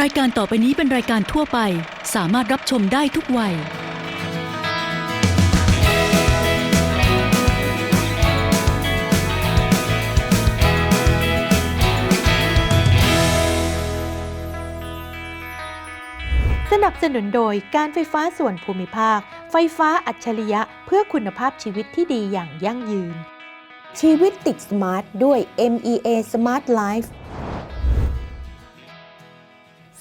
รายการต่อไปนี้เป็นรายการทั่วไป สามารถรับชมได้ทุกวัย สนับสนุนโดยการไฟฟ้าส่วนภูมิภาค ไฟฟ้าอัจฉริยะเพื่อคุณภาพชีวิตที่ดีอย่างยั่งยืน ชีวิตติดสมาร์ทด้วย MEA Smart Life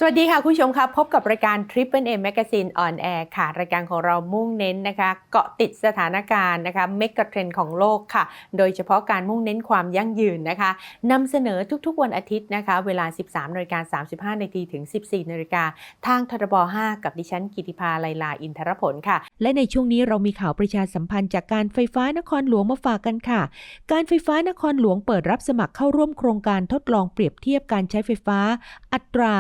สวัสดีค่ะ คุณผู้ชมครับพบกับรายการ Triple M Magazine on Air ค่ะ รายการของเรามุ่งเน้นนะคะ เกาะติดสถานการณ์นะคะเมกะเทรนด์ของโลกค่ะ โดยเฉพาะการมุ่งเน้นความยั่งยืนนะคะนำเสนอทุกๆวันอาทิตย์นะคะ เวลา 13นาฬิกา35นาทีถึง 14นาฬิกาทางทรบ5 กับดิฉันกิติภาไลลาอินทรผลค่ะ และในช่วงนี้เรามีข่าวประชาสัมพันธ์จากการไฟฟ้านครหลวงมาฝากกันค่ะ การไฟฟ้านครหลวงเปิดรับสมัครเข้าร่วมโครงการทดลองเปรียบเทียบการใช้ไฟฟ้า อัตรา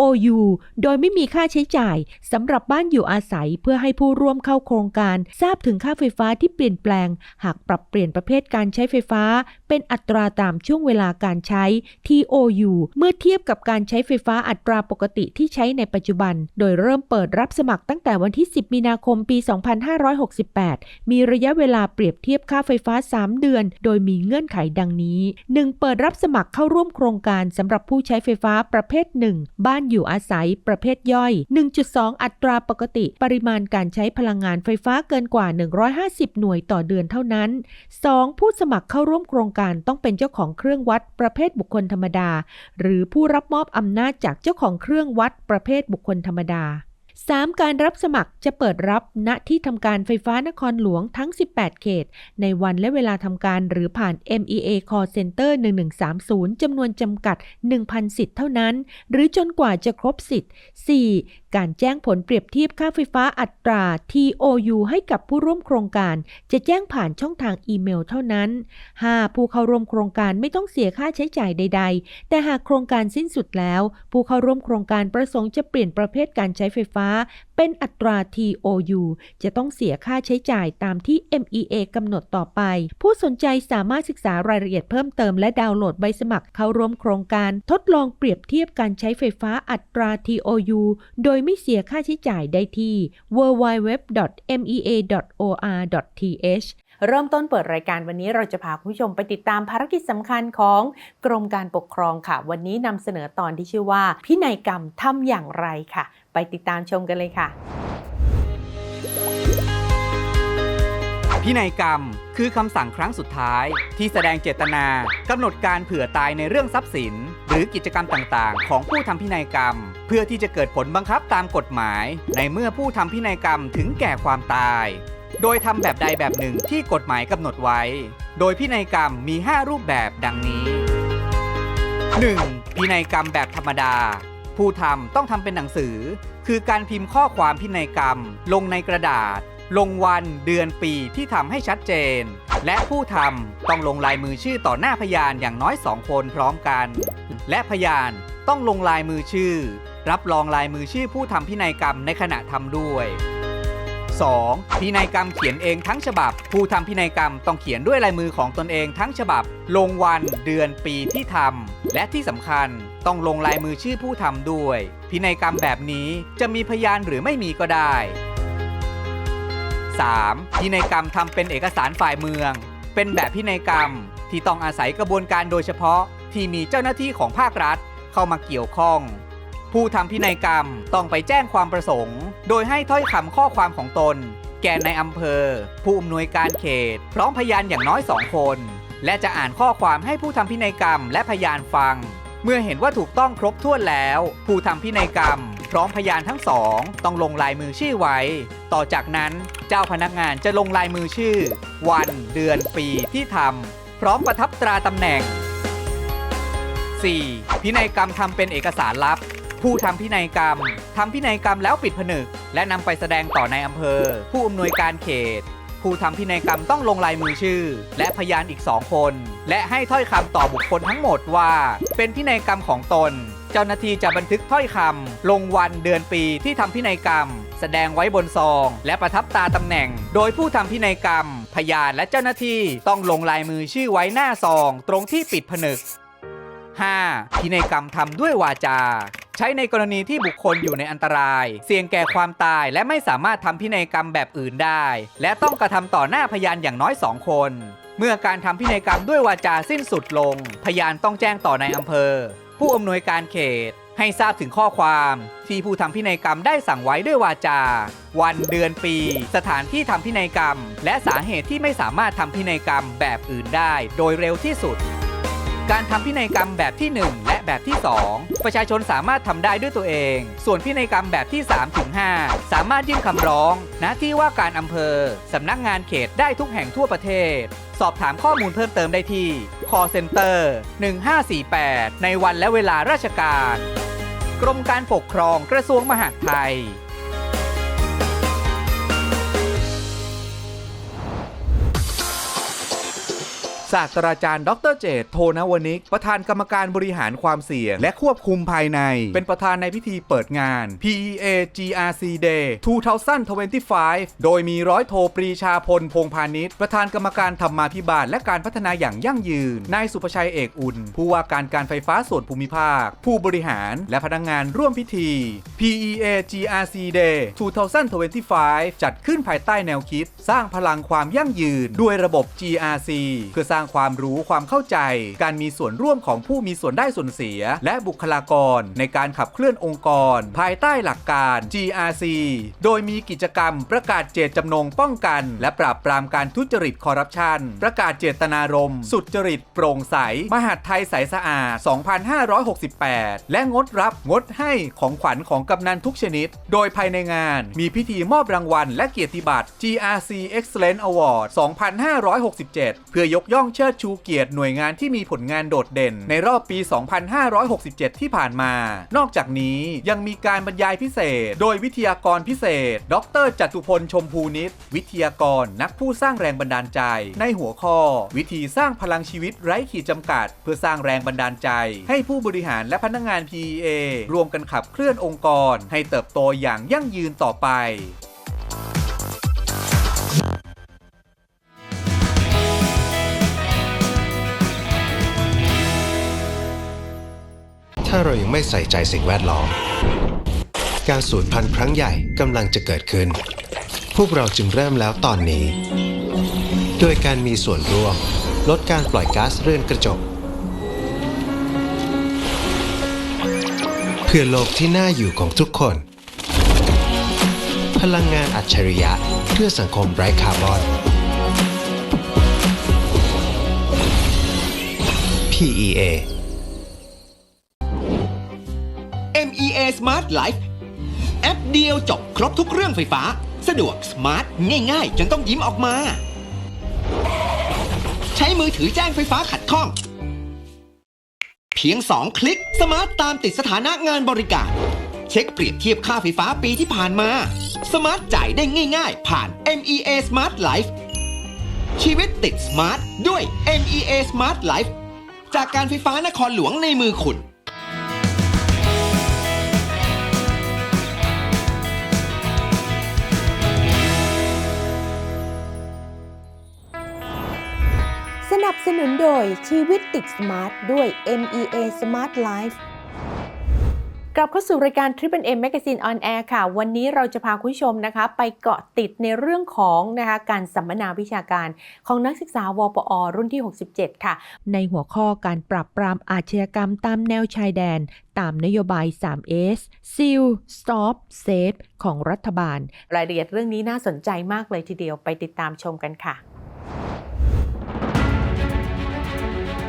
TOU โดยไม่มีค่าใช้จ่ายสำหรับบ้านอยู่อาศัยเพื่อให้ผู้ร่วมเข้าโครงการ ทราบถึงค่าไฟฟ้าที่เปลี่ยนแปลง หากปรับเปลี่ยนประเภทการใช้ไฟฟ้า เป็นอัตราตามช่วงเวลาการใช้ TOU เมื่อเทียบกับการใช้ไฟฟ้าอัตราปกติที่ใช้ในปัจจุบัน โดยเริ่มเปิดรับสมัครตั้งแต่วันที่ 10 มีนาคมปี 2568 มีระยะเวลาเปรียบเทียบค่าไฟฟ้า 3 เดือน โดยมีเงื่อนไขดังนี้ 1. เปิดรับสมัครเข้าร่วมโครงการสำหรับผู้ใช้ไฟฟ้าประเภท 1 บ้านอยู่อาศัยประเภทย่อย 1.2 อัตราปกติ ปริมาณการใช้พลังงานไฟฟ้าเกินกว่า 150 หน่วยต่อเดือนเท่านั้น 2. ผู้สมัครเข้าร่วมโครงการต้องเป็นเจ้าของเครื่องวัดประเภทบุคคลธรรมดา หรือผู้รับมอบอำนาจจากเจ้าของเครื่องวัดประเภทบุคคลธรรมดา 3. การรับสมัครจะเปิดรับณที่ทำการไฟฟ้านครหลวงทั้ง 18 เขต ในวันและเวลาทำการหรือผ่าน MEA Call Center 1130 จำนวนจำกัด 1,000 สิทธิ์เท่านั้น หรือจนกว่าจะครบสิทธิ์ 4. การแจ้งผลเปรียบเทียบค่าไฟฟ้าอัตรา TOU ให้กับผู้ร่วมโครงการ จะแจ้งผ่านช่องทางอีเมลเท่านั้น 5. ผู้เข้าร่วมโครงการไม่ต้องเสียค่าใช้จ่ายใด ๆ แต่หากโครงการสิ้นสุดแล้ว ผู้เข้าร่วมโครงการประสงค์จะเปลี่ยนประเภทการใช้ไฟฟ้า เป็นอัตรา TOU จะต้องเสียค่าใช้จ่ายตามที่ MEA กำหนดต่อไป ผู้สนใจสามารถศึกษารายละเอียดเพิ่มเติมและดาวน์โหลดใบสมัครเข้าร่วมโครงการ ทดลองเปรียบเทียบการใช้ไฟฟ้าอัตรา TOU โดยไม่เสียค่าใช้จ่ายได้ที่ www.mea.or.th เริ่มต้นเปิดรายการวันนี้เราจะพาคุณผู้ชมไปติดตามภารกิจสำคัญของกรมการปกครองค่ะ วันนี้นำเสนอตอนที่ชื่อว่า พินัยกรรมทำอย่างไรค่ะ ไปติดตามชมกันเลยค่ะ พินัยกรรมคือคำสั่งครั้งสุดท้าย ที่แสดงเจตนากำหนดการเผื่อตายในเรื่องทรัพย์สิน หรือกิจกรรมต่างๆ ของผู้ทำพินัยกรรม เพื่อที่จะเกิดผลบังคับตามกฎหมาย ในเมื่อผู้ทำพินัยกรรมถึงแก่ความตาย โดยทำแบบใดแบบหนึ่งที่กฎหมายกำหนดไว้ โดยพินัยกรรมมี 5 รูปแบบดังนี้ 1. พินัยกรรมแบบธรรมดา ผู้ทำต้องทำเป็นหนังสือ คือการพิมพ์ข้อความพินัยกรรม ลงในกระดาษ ลงวันเดือนปีที่ทำให้ชัดเจน และผู้ทำต้องลงลายมือชื่อต่อหน้าพยานอย่างน้อยสองคนพร้อมกัน และพยานต้องลงลายมือชื่อ รับรองลายมือชื่อผู้ทำพินัยกรรมในขณะทำด้วย 2. พินัยกรรมเขียนเองทั้งฉบับ ผู้ทำพินัยกรรมต้องเขียนด้วยลายมือของตนเองทั้งฉบับ ลงวันเดือนปีที่ทำและที่สำคัญต้องลงลายมือชื่อผู้ทำด้วย พินัยกรรมแบบนี้จะมีพยานหรือไม่มีก็ได้ 3. พินัยกรรมทำเป็นเอกสารฝ่ายเมือง เป็นแบบพินัยกรรมที่ต้องอาศัยกระบวนการโดยเฉพาะ ที่มีเจ้าหน้าที่ของภาครัฐเข้ามาเกี่ยวข้อง ผู้ทำพินัยกรรมต้องไปแจ้งความประสงค์ โดยให้ถ้อยคำข้อความของตน แก่ในอำเภอ ผู้อำนวยการเขต พร้อมพยานอย่างน้อยสองคน และจะอ่านข้อความให้ผู้ทำพินัยกรรมและพยานฟัง เมื่อเห็นว่าถูกต้องครบถ้วนแล้ว ผู้ทำพินัยกรรม พร้อมพยานทั้งสอง ต้องลงลายมือชื่อไว้ ต่อจากนั้นเจ้าพนักงานจะลงลายมือชื่อ วัน เดือน ปีที่ทำพร้อมประทับตราตำแหน่ง 4. พินัยกรรมทำเป็นเอกสารลับ ผู้ทำพินัยกรรมทำพินัยกรรมแล้วปิดผนึก และนำไปแสดงต่อในอำเภอ ผู้อำนวยการเขต ผู้ทำพินัยกรรมต้องลงลายมือชื่อ และพยานอีกสองคน และให้ถ้อยคำต่อบุคคลทั้งหมดว่า เป็นพินัยกรรมของตน เจ้าหน้าที่จะบันทึกถ้อยคำลงวันเดือนปีที่ทำพินัยกรรม แสดงไว้บนซอง และประทับตราตำแหน่ง โดยผู้ทำพินัยกรรม พยานและเจ้าหน้าที่ต้องลงลายมือชื่อไว้หน้าซอง ตรงที่ปิดผนึก 5. พินัยกรรมทำด้วยวาจา ใช้ในกรณีที่บุคคลอยู่ในอันตราย เสี่ยงแก่ความตายและไม่สามารถทำพินัยกรรมแบบอื่นได้ และต้องกระทำต่อหน้าพยานอย่างน้อยสองคน เมื่อการทำพินัยกรรมด้วยวาจาสิ้นสุดลง พยานต้องแจ้งต่อในายอำเภอ ผู้อำนวยการเขต ให้ทราบถึงข้อความที่ผู้ทำพินัยกรรมได้สั่งไว้ด้วยวาจา วันเดือนปี สถานที่ทำพินัยกรรม และสาเหตุที่ไม่สามารถทำพินัยกรรมแบบอื่นได้ โดยเร็วที่สุด การทำพินัยกรรมแบบที่ 1 และแบบที่ 2 ประชาชนสามารถทำได้ด้วยตัวเอง ส่วนพินัยกรรมแบบที่3ถึง5สามารถยื่นคำร้องณที่ว่าการอำเภอสำนักงานเขตได้ทุกแห่งทั่วประเทศ สอบถามข้อมูลเพิ่มเติมได้ที่ call center 1548 ในวันและเวลาราชการ กรมการปกครองกระทรวงมหาดไทย ศาสตราจารย์ดรเจตโทนวนิก ประธานกรรมการบริหารความเสี่ยง และควบคุมภายใน เป็นประธานในพิธีเปิดงาน PEA GRC Day 2025 โดยมีร้อยโทปรีชาพลพงพาณิชย์ประธานกรรมการธรรมาภิบาลและการพัฒนาอย่างยั่งยืน นายสุภชัยเอกอุ่น ผู้ว่าการการไฟฟ้าส่วนภูมิภาค ผู้บริหารและพนักงานร่วมพิธี PEA GRC Day 2025 จัดขึ้นภายใต้แนวคิด สร้างพลังความยั่งยืนด้วยระบบ GRC เพื่อสร้างความรู้ความเข้าใจ การมีส่วนร่วมของผู้มีส่วนได้ส่วนเสีย และบุคลากรในการขับเคลื่อนองค์กร ภายใต้หลักการ GRC โดยมีกิจกรรมประกาศเจตจำนงป้องกัน และปราบปรามการทุจริตคอร์รัปชัน ประกาศเจตนารมณ์สุจริต โปร่งใส มหาดไทยใสสะอาด 2568 และงดรับงดให้ของขวัญของกำนันทุกชนิด โดยภายในงานมีพิธีมอบรางวัลและเกียรติบัตร GRC Excellence Award 2567 เพื่อยกย่องเชิดชูเกียรติหน่วยงานที่มีผลงานโดดเด่น ในรอบปี 2567 ที่ผ่านมา นอกจากนี้ยังมีการบรรยายพิเศษ โดยวิทยากรพิเศษ ดรจตุพลชมพูนิตวิทยากรนักผู้สร้างแรงบันดาลใจ ในหัวข้อ วิธีสร้างพลังชีวิตไร้ขีดจำกัด เพื่อสร้างแรงบันดาลใจ ให้ผู้บริหารและพนักงาน PEA รวมกันขับเคลื่อนองค์กร ให้เติบโตอย่างยั่งยืนต่อไป ถ้าเรายังไม่ใส่ใจสิ่งแวดล้อม การสูญพันธุ์ครั้งใหญ่กำลังจะเกิดขึ้น พวกเราจึงเริ่มแล้วตอนนี้ โดยการมีส่วนร่วม ลดการปล่อยก๊าซเรือนกระจก เพื่อโลกที่น่าอยู่ของทุกคน พลังงานอัจฉริยะเพื่อสังคมไร้คาร์บอน PEA Smart Life แอปเดียวจบครบทุกเรื่องไฟฟ้า สะดวกสมาร์ทง่าย ๆ จนต้องยิ้มออกมา ใช้มือถือแจ้งไฟฟ้าขัดข้อง เพียง 2 คลิกสมาร์ทตามติดสถานะงานบริการ เช็คเปรียบเทียบค่าไฟฟ้าปีที่ผ่านมา สมาร์ทจ่ายได้ง่าย ๆ ผ่าน MEA Smart Life ชีวิตติดสมาร์ทด้วย MEA Smart Life จากการไฟฟ้านครหลวงในมือคุณ สนุนโดยชีวิตติดสมาร์ทด้วย MEA Smart Life กลับเข้าสู่รายการ Triple M Magazine on Air ค่ะ วันนี้เราจะพาคุณผู้ชมนะคะ ไปเกาะติดในเรื่องของนะคะการสัมมนาวิชาการของนักศึกษาวปอ รุ่นที่ 67 ค่ะ ในหัวข้อการปราบปรามอาชญากรรมตามแนวชายแดน ตามนโยบาย 3S Seal Stop Save ของรัฐบาล รายละเอียดเรื่องนี้น่าสนใจมากเลยทีเดียวไปติดตามชมกันค่ะ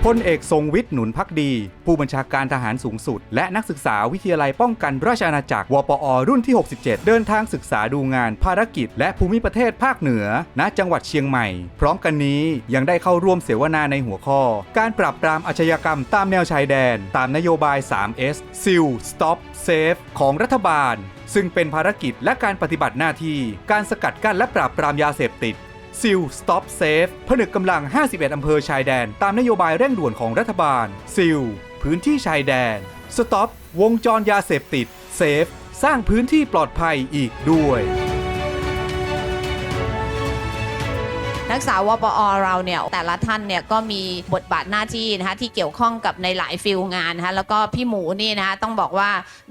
พลเอกทรงวิทย์หนุนพักดี ผู้บัญชาการทหารสูงสุด และนักศึกษาวิทยาลัยป้องกันราชอาณาจักรวปอ รุ่นที่ 67 เดินทางศึกษาดูงานภารกิจ และภูมิประเทศภาคเหนือ ณจังหวัดเชียงใหม่ พร้อมกันนี้ยังได้เข้าร่วมเสวนาในหัวข้อ การปราบปรามอาชญากรรมตามแนวชายแดน ตามนโยบาย 3S Seal Stop Save ของรัฐบาล ซึ่งเป็นภารกิจและการปฏิบัติหน้าที่ การสกัดกั้นและปราบปรามยาเสพติด ซิล Stop Safe ผนึกกำลัง 51 อำเภอชายแดน ตามนโยบายเร่งด่วนของรัฐบาล ซิลพื้นที่ชายแดน Stop วงจรยาเสพติด เซฟ สร้างพื้นที่ปลอดภัยอีกด้วย นักศึกษาวปอเราเนี่ยแต่ละท่านเนี่ยก็มีบทบาทหน้าที่นะคะที่เกี่ยวข้องกับในหลายฟิลงานนะคะแล้วก็พี่หมูนี่นะคะต้องบอกว่า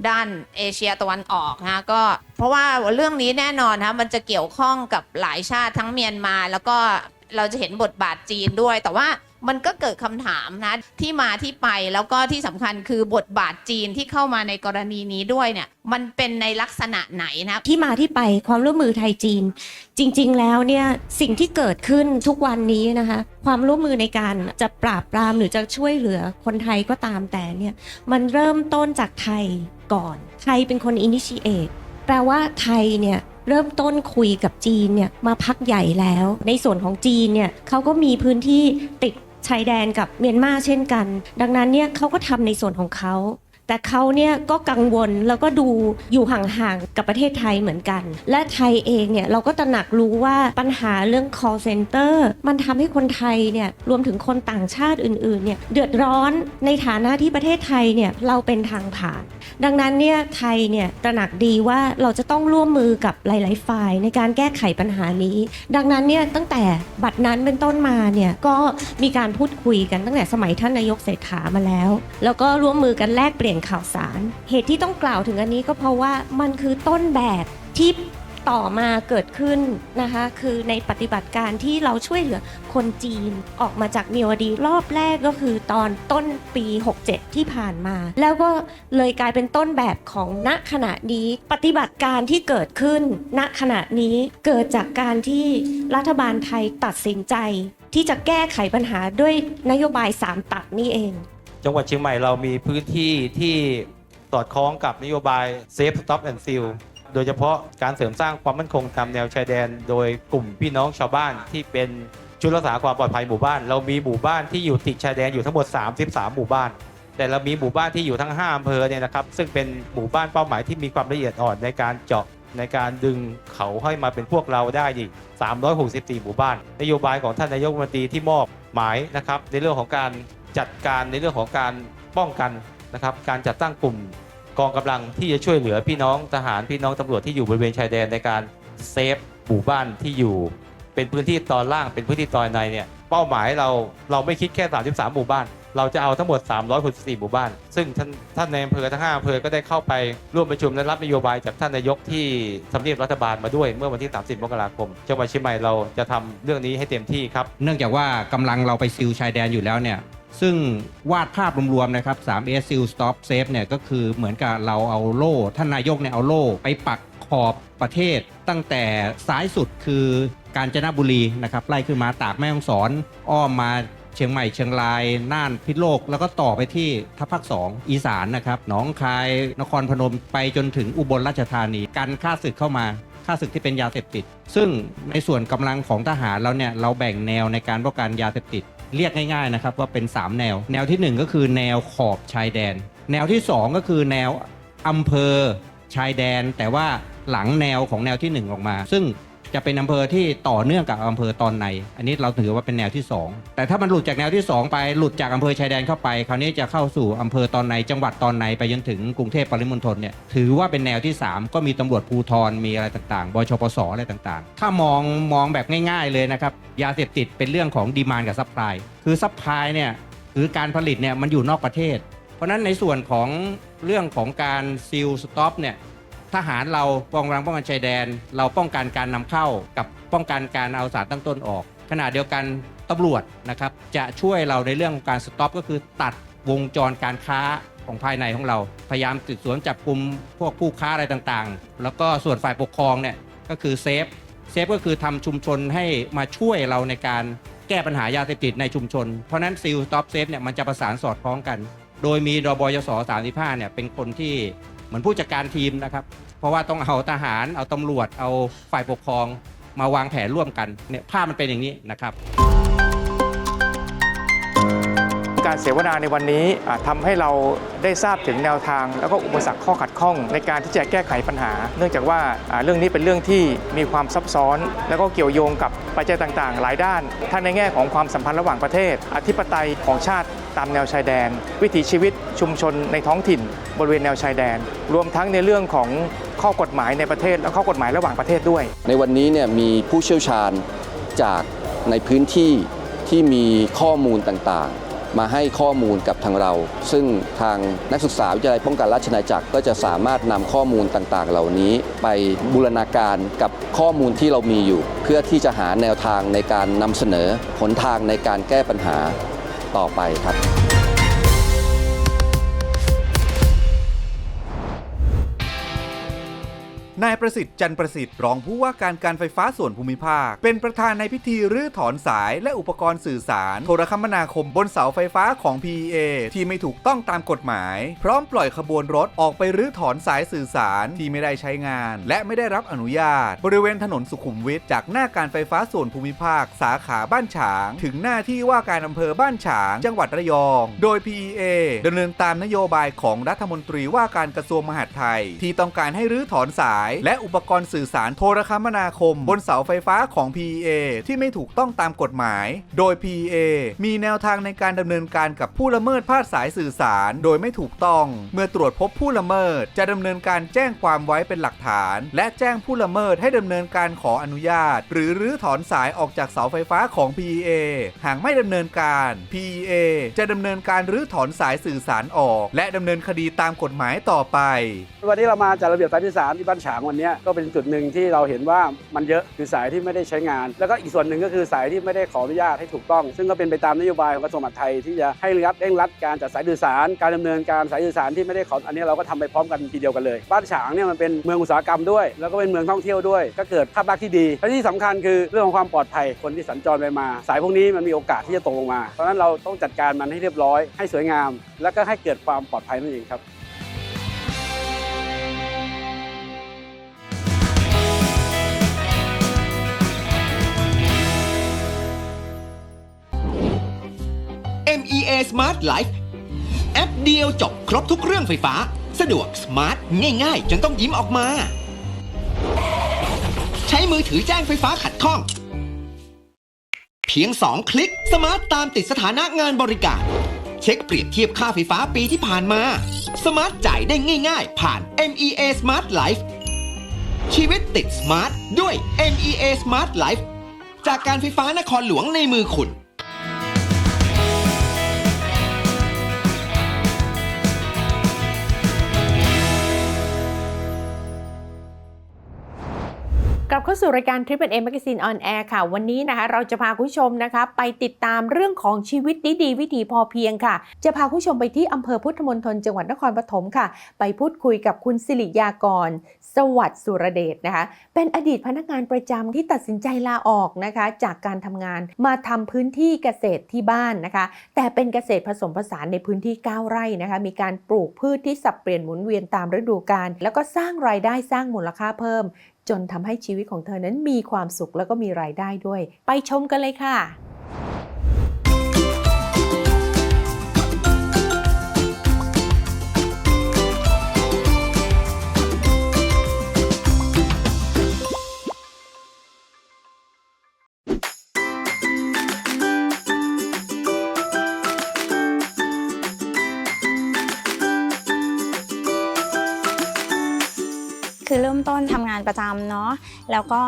ด้านเอเชียตะวันออกนะคะก็เพราะว่าเรื่องนี้แน่นอนนะคะมันจะเกี่ยวข้องกับหลายชาติทั้งเมียนมา แล้วก็เราจะเห็นบทบาทจีนด้วย แต่ว่า มันก็เกิดคำถามนะที่มาที่ไปแล้วก็ที่สำคัญคือบทบาทจีนที่เข้ามาในกรณีนี้ด้วยเนี่ยมันเป็นในลักษณะไหนนะที่มาที่ไปความร่วมมือไทยจีน จริง ๆ แล้วเนี่ยสิ่งที่เกิดขึ้นทุกวันนี้นะคะความร่วมมือในการจะปราบปรามหรือจะช่วยเหลือคนไทยก็ตามแต่เนี่ยมันเริ่มต้นจากไทยก่อนไทยเป็นคน initiate แปลว่าไทยเนี่ยเริ่มต้นคุยกับจีนเนี่ยมาพักใหญ่แล้ว ในส่วนของจีนเนี่ยเขาก็มีพื้นที่ติด ชายแดนกับเมียนมาเช่นกัน ดังนั้นเนี่ยเขาก็ทำในส่วนของเขา แต่เขาเนี่ยก็กังวลแล้วก็ดูอยู่ห่างๆกับประเทศไทยเหมือนกัน และไทยเองเนี่ยเราก็ตระหนักรู้ว่าปัญหาเรื่อง call center มันทำให้คนไทยเนี่ยรวมถึงคนต่างชาติอื่นๆเนี่ยเดือดร้อนในฐานะที่ประเทศไทยเนี่ยเราเป็นทางผ่าน ดังนั้นเนี่ยไทยเนี่ยตระหนักดีว่าเราจะต้องร่วมมือกับหลาย ๆ ฝ่ายในการแก้ไขปัญหานี้ ดังนั้นเนี่ยตั้งแต่บัดนั้นเป็นต้นมาเนี่ยก็มีการพูดคุยกันตั้งแต่สมัยท่านนายกเศรษฐามาแล้ว แล้วก็ร่วมมือกันแลกเปลี่ยนข่าวสาร เหตุที่ต้องกล่าวถึงอันนี้ก็เพราะว่ามันคือต้นแบบที่ต่อมาเกิดขึ้นนะคะ คือในปฏิบัติการที่เราช่วยเหลือคนจีนออกมาจากมียวดีรอบแรกก็คือตอนต้นปี 67 ที่ผ่านมา แล้วก็เลยกลายเป็นต้นแบบของณขณะนี้ ปฏิบัติการที่เกิดขึ้น ณขณะนี้เกิดจากการที่รัฐบาลไทยตัดสินใจที่จะแก้ไขปัญหาด้วยนโยบาย 3 ตัดนี่เอง จังหวัดเชียงใหม่เรามีพื้นที่ที่สอดคล้องกับนโยบาย Safe Stop and Seal โดยเฉพาะการเสริมสร้างความมั่นคงตามแนวชายแดน โดยกลุ่มพี่น้องชาวบ้านที่เป็นชุดรักษาความปลอดภัยหมู่บ้าน เรามีหมู่บ้านที่อยู่ติดชายแดนอยู่ทั้งหมด 33 หมู่บ้าน แต่เรามีหมู่บ้านที่อยู่ทั้ง 5อำเภอเนี่ยนะครับซึ่งเป็นหมู่บ้านเป้าหมายที่มีความละเอียดอ่อนในการเจาะในการดึงเขาให้มาเป็นพวกเราได้อีก 364 หมู่บ้าน นโยบายของท่านนายกรัฐมนตรีที่มอบหมายนะครับในเรื่องของการ จัดการในเรื่องของการป้องกันนะครับการจัดตั้งกลุ่มกองกำลังที่จะช่วยเหลือพี่น้องทหารพี่น้องตำรวจที่อยู่บริเวณชายแดนในการเซฟหมู่บ้านที่อยู่ เป็นพื้นที่ตอนล่างเป็นพื้นที่ตอนในเนี่ยเป้าหมายเราเราไม่คิดแค่ 33 หมู่บ้าน เราจะเอาทั้งหมด 364 หมู่บ้าน ซึ่งท่านท่านในอำเภอทั้ง5อำเภอก็ได้เข้าไปร่วมประชุมและรับนโยบายจากท่านนายกที่ทำเนียบรัฐบาลมาด้วยเมื่อวันที่ 30 มกราคม จังหวัดเชียงใหม่เราจะทำเรื่องนี้ให้เต็มที่ครับ เนื่องจากว่ากำลังเราไปซิลชายแดนอยู่แล้วเนี่ย ซึ่งวาดภาพรวมๆนะครับ 3S Seal Stop Safe เนี่ยก็คือเหมือนกับเราเอาโล่ ท่านนายกเนี่ยเอาโล่ไปปักขอบประเทศ ตั้งแต่ซ้ายสุดคือกาญจนบุรีนะครับไล่ขึ้นมาตากแม่ฮ่องสอน อ้อมมาเชียงใหม่เชียงรายน่านพิษณุโลก แล้วก็ต่อไปที่ทัพภาคสองอีสานนะครับหนองคายนครพนมไปจนถึงอุบลราชธานีกันฆ่าศึกเข้ามาค่าศึกที่เป็นยาเสพติด ซึ่งในส่วนกำลังของทหารเราเนี่ยเราแบ่งแนวในการป้องกันยาเสพติด เรียกง่ายๆนะครับว่าเป็น 3 แนว แนวทีหนึ่1 ก็คือแนวขอบชายแดน แนวที่ 2 ก็คือแนวอำเภอชายแดน แต่ว่าหลังแนวของแนวที่ 1 ออกมา ซึ่ง จะเป็นอำเภอที่ต่อเนื่องกับอำเภอตอนใน อันนี้เราถือว่าเป็นแนวที่ 2 แต่ถ้ามันหลุดจากแนวที่ 2 ไปหลุดจากอำเภอชายแดนเข้าไป คราวนี้จะเข้าสู่อำเภอตอนในจังหวัดตอนในไปจนถึงกรุงเทพปริมณฑลเนี่ยถือว่าเป็นแนวที่ 3 ก็มีตำรวจภูธรมีอะไรต่างๆ บชปสอะไรต่างๆ ถ้ามองมองแบบง่าย ๆเลยนะครับยาเสพติดเป็นเรื่องของดีมานกับซัพพลายคือซัพพลายเนี่ยคือการผลิตเนี่ยมันอยู่นอกประเทศ เพราะฉะนั้นในส่วนของเรื่องของการซีลสต็อปเนี่ย ทหารเราป้องกันป้องกันชายแดน เราป้องกันการนำเข้ากับป้องกันการเอาสารตั้งต้นออก ขณะเดียวกันตำรวจนะครับจะช่วยเราในเรื่องของการสต็อปก็คือตัดวงจรการค้าของภายในของเรา พยายามสืบสวนจับกลุ่มพวกผู้ค้าอะไรต่างๆ แล้วก็ส่วนฝ่ายปกครองเนี่ยก็คือเซฟเซฟก็คือทำชุมชนให้มาช่วยเราในการแก้ปัญหายาเสพติดในชุมชน เพราะฉะนั้นซีลสต็อปเซฟเนี่ยมันจะประสานสอดคล้องกัน โดยมีรบยศ35เนี่ยเป็นคนที่ เหมือนผู้จัดการทีมนะครับ เพราะว่าต้องเอาทหาร เอาตำรวจ เอาฝ่ายปกครอง มาวางแผนร่วมกันเนี่ยภาพมันเป็นอย่างนี้นะครับ การเสวนาในวันนี้อ่าทำให้เราได้ทราบถึงแนวทาง แล้วก็อุปสรรคข้อขัดข้อง ในการที่จะแก้ไขปัญหา เนื่องจากว่าอ่าเรื่องนี้เป็นเรื่องที่มีความซับซ้อน แล้วก็เกี่ยวโยงกับปัจจัยต่างๆ หลายด้าน ทั้งในแง่ของความสัมพันธ์ระหว่างประเทศ อธิปไตยของชาติตามแนวชายแดน วิถีชีวิตชุมชนในท้องถิ่น บริเวณแนวชายแดน รวมทั้งในเรื่องของข้อกฎหมายในประเทศ และข้อกฎหมายระหว่างประเทศด้วย ในวันนี้เนี่ยมีผู้เชี่ยวชาญจากในพื้นที่ที่มีข้อมูลต่างๆ มาให้ข้อมูลกับทางเรา ซึ่งทางนักศึกษาวิทยาลัยป้องกันราชนาจักรก็จะสามารถนำข้อมูลต่างๆ เหล่านี้ ไปบูรณาการกับข้อมูลที่เรามีอยู่ เพื่อที่จะหาแนวทางในการนำเสนอหนทางในการแก้ปัญหาต่อไปครับ นายประสิทธิ์จันประสิทธิ์รองผู้ว่าการการไฟฟ้าส่วนภูมิภาค เป็นประธานในพิธีรื้อถอนสายและอุปกรณ์สื่อสาร โทรคมนาคมบนเสาไฟฟ้าของ PEA ที่ไม่ถูกต้องตามกฎหมาย พร้อมปล่อยขบวนรถออกไปรื้อถอนสายสื่อสารที่ไม่ได้ใช้งาน และไม่ได้รับอนุญาต บริเวณถนนสุขุมวิทจากหน้าการไฟฟ้าส่วนภูมิภาค สาขาบ้านฉาง ถึงหน้าที่ว่าการอำเภอบ้านฉาง จังหวัดระยอง โดย PEA ดำเนินตามนโยบายของรัฐมนตรีว่าการกระทรวงมหาดไทย ที่ต้องการให้รื้อถอนสายและอุปกรณ์สื่อสารโทรคมนาคม บนเสาไฟฟ้าของ PEA ที่ไม่ถูกต้องตามกฎหมาย โดย PEA มีแนวทางในการดำเนินการกับผู้ละเมิดพาดสายสื่อสาร โดยไม่ถูกต้อง เมื่อตรวจพบผู้ละเมิด จะดำเนินการแจ้งความไว้เป็นหลักฐาน และแจ้งผู้ละเมิดให้ดำเนินการขออนุญาต หรือรื้อถอนสายออกจากเสาไฟฟ้าของ PEA หากไม่ดำเนินการ PEA จะดำเนินการรื้อถอนสายสื่อสารออก และดำเนินคดีตามกฎหมายต่อไป วันนี้เรามาจัดระเบียบสายสื่อสารที่บ้านฉางวันนี้ก็เป็นจุดหนึ่งที่เราเห็นว่ามันเยอะคือสายที่ไม่ได้ใช้งาน แล้วก็อีกส่วนหนึ่งก็คือสายที่ไม่ได้ขออนุญาตให้ถูกต้อง ซึ่งก็เป็นไปตามนโยบายของกระทรวงมหาดไทยที่จะให้รัดเร่งรัดการจัดสายสื่อสาร การดำเนินการสายสื่อสารที่ไม่ได้ขออันนี้เราก็ทำไปพร้อมกันทีเดียวกันเลย บ้านฉางเนี่ยมันเป็นเมืองอุตสาหกรรมด้วย แล้วก็เป็นเมืองท่องเที่ยวด้วย ก็เกิดภาพลักษณ์ที่ดีและที่สำคัญคือเรื่องของความปลอดภัยคนที่สัญจรไปมา สายพวกนี้มันมีโอกาสที่จะตกลงมา เพราะนั้นเราต้องจัดการมันให้เรียบร้อยให้สวยงาม แล้วก็ให้เกิดความปลอดภัยนั่นเองครับ Smart Life แอปเดียวจบครบทุกเรื่องไฟฟ้า สะดวกสมาร์ทง่าย ๆ จนต้องยิ้มออกมา ใช้มือถือแจ้งไฟฟ้าขัดข้อง เพียง 2 คลิกสมาร์ทตามติดสถานะงานบริการ เช็คเปรียบเทียบค่าไฟฟ้าปีที่ผ่านมา สมาร์ทจ่ายได้ง่าย ๆ ผ่าน MEA Smart Life ชีวิตติดสมาร์ทด้วย MEA Smart Life จากการไฟฟ้านครหลวงในมือคุณ กลับเข้าสู่รายการ Triple M Magazine on Air ค่ะ วันนี้นะคะ เราจะพาคุณผู้ชมนะคะ ไปติดตามเรื่องของชีวิตดีดีๆวิถีพอเพียงค่ะ จะพาคุณผู้ชมไปที่อำเภอพุทธมณฑลจังหวัดนครปฐมค่ะ ไปพูดคุยกับคุณสิริยากร สวัสดิ์สุรเดชนะคะ เป็นอดีตพนักงานประจำที่ตัดสินใจลาออกนะคะ จากการทำงานมาทำพื้นที่เกษตรที่บ้านนะคะ แต่เป็นเกษตรผสมผสานในพื้นที่ 9 ไร่นะคะ มีการปลูกพืชที่สับเปลี่ยนหมุนเวียนตามฤดูกาลแล้วก็สร้างรายได้สร้างมูลค่าเพิ่มจนทำให้ชีวิตของเธอนั้นมีความสุขแล้วก็มีรายได้ด้วย ไปชมกันเลยค่ะานประจำเนาะแล้วก็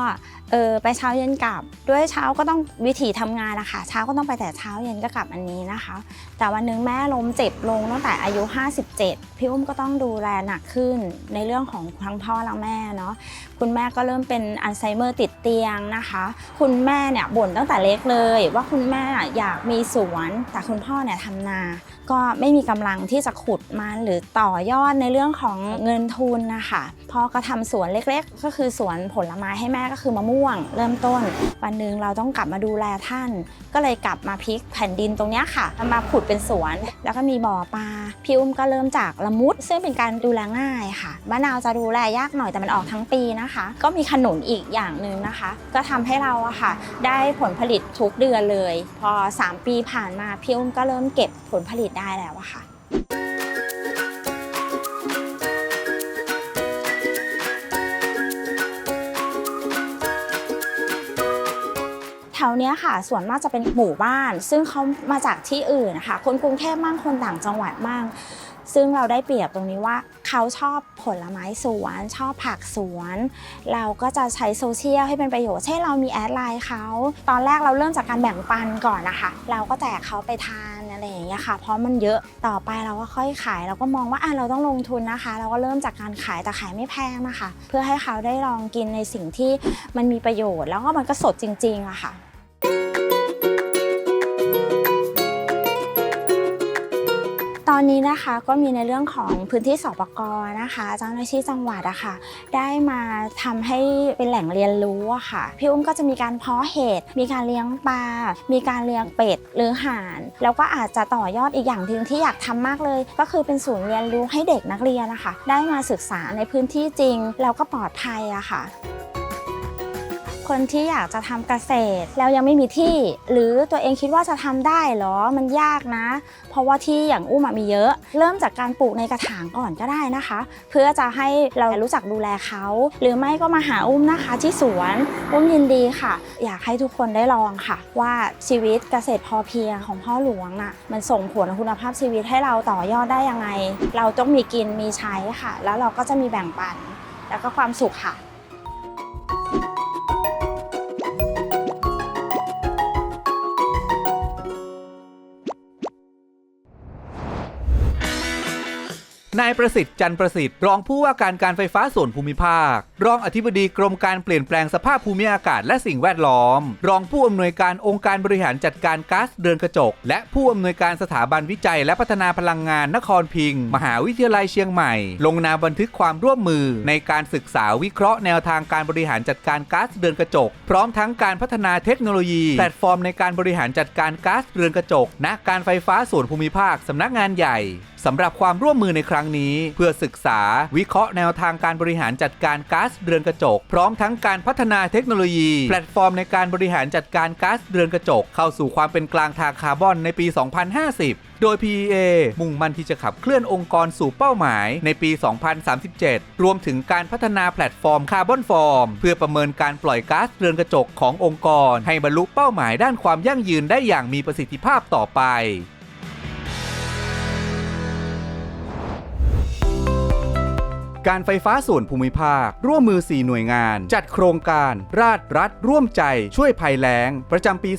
เออไปเช้าเย็นกลับ ด้วยเช้าก็ต้องวิถีทำงานนะคะเช้าก็ต้องไปแต่เช้าเย็นก็กลับอันนี้นะคะ แต่วันนึงแม่ล้มเจ็บลงตั้งแต่อายุ 57 พี่อุ้มก็ต้องดูแลหนักขึ้นในเรื่องของทั้งพ่อและแม่เนาะคุณแม่ก็เริ่มเป็นอัลไซเมอร์ติดเตียงนะคะ คุณแม่เนี่ยบ่นตั้งแต่เล็กเลย ว่าคุณแม่อยากมีสวน แต่คุณพ่อเนี่ยทำนา ก็ไม่มีกำลังที่จะขุดมันหรือต่อยอดในเรื่องของเงินทุนนะคะพ่อก็ทำสวนเล็กๆ ก็คือสวนผลไม้ให้แม่ก็คือมะม่วงเริ่มต้น วันหนึ่งเราต้องกลับมาดูแลท่าน ก็เลยกลับมาพลิกแผ่นดินตรงนี้ค่ะมาขุดเป็นสวน แล้วก็มีบ่อปลาพี่อุ้มก็เริ่มจากละมุด ซึ่งเป็นการดูแลง่ายค่ะมะนาวจะดูแลยากหน่อยแต่มันออกทั้งปีนะคะ ก็มีขนุนอีกอย่างหนึ่งนะคะ ก็ทำให้เราอะค่ะ ได้ผลผลิตทุกเดือนเลย พอ 3 ปีผ่านมาพี่อุ้มก็เริ่มเก็บผลผลิตได้แล้วอะค่ะ ถวเนี้ยค่ะ ส่วนมากจะเป็นหมู่บ้าน ซึ่งเขามาจากที่อื่นนะคะคนกรุงเทพมั่งคนต่างจังหวัดมั่งซึ่งเราได้เปรียบตรงนี้ว่าเขาชอบผลไม้สวน ชอบผักสวน เราก็จะใช้โซเชียลให้เป็นประโยชน์เช่นเรามีแอดไลน์เขาตอนแรกเราเริ่มจากการแบ่งปันก่อนนะคะ เราก็แจกเขาไปทานอะไรอย่างเงี้ยค่ะ เพราะมันเยอะต่อไปเราก็ค่อยขาย เราก็มองว่าอะเราต้องลงทุนนะคะ เราก็เริ่มจากการขายแต่ขายไม่แพงนะคะ เพื่อให้เขาได้ลองกินในสิ่งที่มันมีประโยชน์ แล้วก็มันก็สดจริงๆอะค่ะ ตอนนี้นะคะก็มีในเรื่องของพื้นที่สปกรนะคะ เจ้าหน้าที่จังหวัดอะค่ะ ได้มาทำให้เป็นแหล่งเรียนรู้อะค่ะ พี่อุ้มก็จะมีการเพาะเห็ดมีการเลี้ยงปลา มีการเลี้ยงเป็ดหรือห่าน แล้วก็อาจจะต่อยอดอีกอย่างหนึ่งที่อยากทำมากเลย ก็คือเป็นศูนย์เรียนรู้ให้เด็กนักเรียนนะคะ ได้มาศึกษาในพื้นที่จริงแล้วก็ปลอดภัยอะค่ะ คนที่อยากจะทำเกษตร แล้วยังไม่มีที่ หรือตัวเองคิดว่าจะทำได้เหรอมันยากนะ เพราะว่าที่อย่างอุ้มมีเยอะ เริ่มจากการปลูกในกระถางก่อนก็ได้นะคะ เพื่อจะให้เรารู้จักดูแลเขา หรือไม่ก็มาหาอุ้มนะคะที่สวนอุ้มยินดีค่ะ อยากให้ทุกคนได้ลองค่ะ ว่าชีวิตเกษตรพอเพียงของพ่อหลวงน่ะมันส่งผลคุณภาพชีวิตให้เราต่อยอดได้ยังไง เราต้องมีกินมีใช้ค่ะ แล้วเราก็จะมีแบ่งปันแล้วก็ความสุขค่ะ นายประสิทธิ์จันประสิทธิ์รองผู้ว่าการการไฟฟ้าส่วนภูมิภาค รองอธิบดีกรมการเปลี่ยนแปลงสภาพภูมิอากาศและสิ่งแวดล้อม รองผู้อำนวยการองค์การบริหารจัดการก๊าซเรือนกระจก และผู้อำนวยการสถาบันวิจัย และพัฒนาพลังงานนครพิงค์มหาวิทยาลัยเชียงใหม่ ลงนามบันทึกความร่วมมือ ในการศึกษาวิเคราะห์แนวทางการบริหารจัดการก๊าซเรือนกระจก พร้อมทั้งการพัฒนาเทคโนโลยีแพลตฟอร์มในการบริหารจัดการก๊าซเรือนกระจกณการไฟฟ้าส่วนภูมิภาคสำนักงานใหญ่สำหรับความร่วมมือในครั้งนี้ เพื่อศึกษาวิเคราะห์แนวทางการบริหารจัดการก๊าซเรือนกระจก พร้อมทั้งการพัฒนาเทคโนโลยี แพลตฟอร์มในการบริหารจัดการก๊าซเรือนกระจก เข้าสู่ความเป็นกลางทางคาร์บอนในปี 2050โดย PEA มุ่งมั่นที่จะขับเคลื่อนองค์กรสู่เป้าหมายในปี 2037 รวมถึงการพัฒนาแพลตฟอร์มคาร์บอนฟอร์ม เพื่อประเมินการปล่อยก๊าซเรือนกระจกขององค์กร ให้บรรลุเป้าหมายด้านความยั่งยืนได้อย่างมีประสิทธิภาพต่อไป การไฟฟ้าส่วนภูมิภาค ร่วมมือ 4 หน่วยงาน จัดโครงการ ราชรัฐ ร่วมใจช่วยภัยแล้ง ประจำปี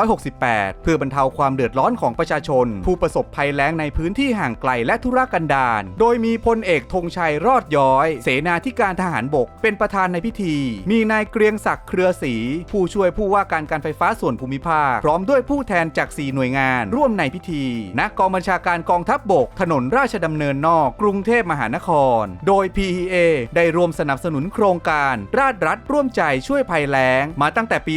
2568 เพื่อบรรเทาความเดือดร้อนของประชาชน ผู้ประสบภัยแล้งในพื้นที่ห่างไกลและทุรกันดารโดยมีพลเอกธงชัยรอดย้อย เสนาธิการทหารบก เป็นประธานในพิธี มีนายเกรียงศักดิ์เครือศรีผู้ช่วยผู้ว่าการการไฟฟ้าส่วนภูมิภาค พร้อมด้วยผู้แทนจาก 4 หน่วยงาน ร่วมในพิธีณกองบัญชาการกองทัพบบกถนนราชดำเนินนอกกรุงเทพมหานครโดย PEA ได้ร่วมสนับสนุนโครงการ ราชรัฐร่วมใจช่วยภัยแล้ง มาตั้งแต่ปี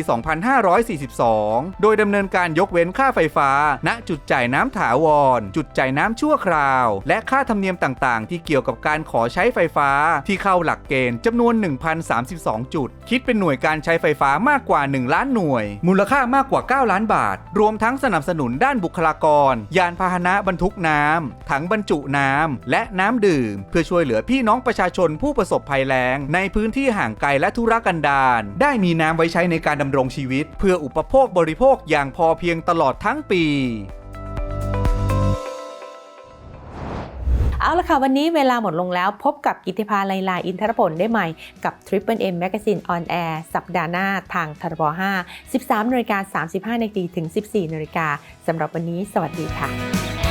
2542 โดยดำเนินการยกเว้นค่าไฟฟ้า ณ จุดจ่ายน้ำถาวร จุดจ่ายน้ำชั่วคราว และค่าธรรมเนียมต่างๆ ที่เกี่ยวกับการขอใช้ไฟฟ้า ที่เข้าหลักเกณฑ์จำนวน 1,032 จุด คิดเป็นหน่วยการใช้ไฟฟ้ามากกว่า 1 ล้านหน่วย มูลค่ามากกว่า 9 ล้านบาท รวมทั้งสนับสนุนด้านบุคลากร ยานพาหนะบรรทุกน้ำถังบรรจุน้ำและน้ำดื่ม เพื่อช่วยเหลือพี่ที่น้องประชาชนผู้ประสบภัยแล้ง ในพื้นที่ห่างไกลและทุรกันดารได้มีน้ำไว้ใช้ในการดำรงชีวิต เพื่ออุปโภคบริโภคอย่างพอเพียงตลอดทั้งปีเอาละค่ะ วันนี้เวลาหมดลงแล้วพบกับกิติภาไลลาอินทรพลได้ใหม่กับ Triple M Magazine on Air สัปดาห์หน้าทางทรบ5 13นาฬิกา35นาทีถึง 14นาฬิกาสำหรับวันนี้ สวัสดีค่ะ